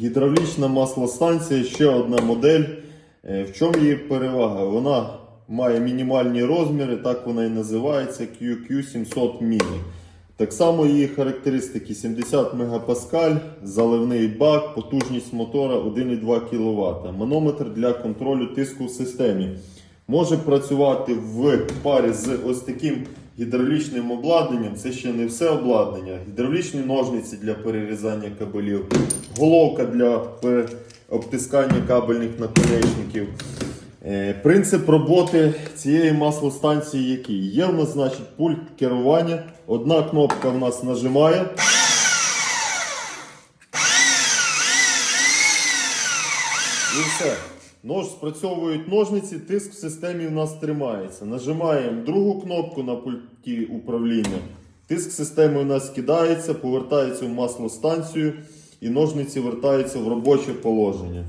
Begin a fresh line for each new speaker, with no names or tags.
Гідравлічна маслостанція, ще одна модель. Е, В чому її перевага? Вона має мінімальні розміри, так вона і називається QQ700 Mini. Так само її характеристики 70 МПа, заливний бак, потужність мотора 1,2 кВт. Манометр для контролю тиску в системі. Може працювати в парі з ось таким гідравлічним обладнанням. Це ще не все обладнання. Гідравлічні ножниці для перерізання кабелів, головка для обтискання кабельних наконечників. Е, Принцип роботи цієї маслостанції який? Є в нас значить, пульт керування. Одна кнопка в нас нажимає. І все. Нож спрацьовують ножниці, тиск в системі в нас тримається. Нажимаємо другу кнопку на пульті управління. Тиск системи у нас кидається, повертається в маслостанцію і ножниці вертаються в робоче положення.